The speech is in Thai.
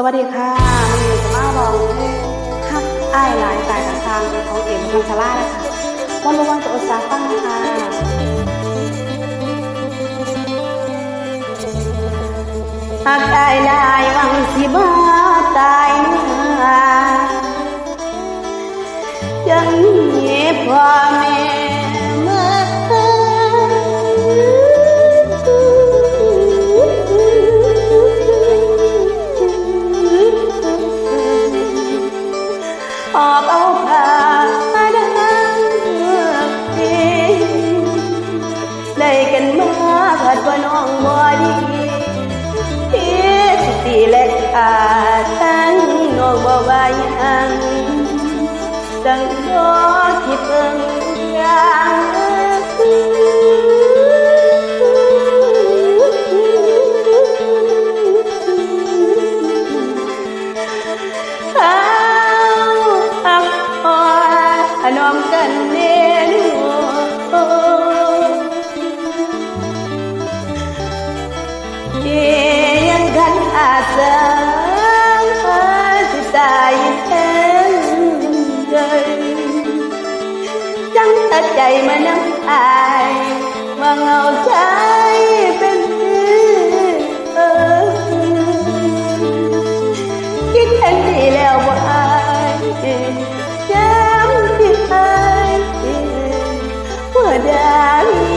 สวัสดีค่ะวันนี้จะมาลองเพลงฮักอ้ายหลายตายกระซังของเอ็มพังชลาเลยค่ะวันระวังจะอดสาฟังนะคะฮักอ้ายหลายวังสิบ่ตายเมื่อยังมีพอ à sáng ngồi bò vai ăn tầng gió kịp ơn gan non cần nên Yeah, gần à giờ ดใจมาน้ำอายว่าเงาใจเป็นเออคิดเห็นดีแล้วว่าอายย้ำที่อายว่าได้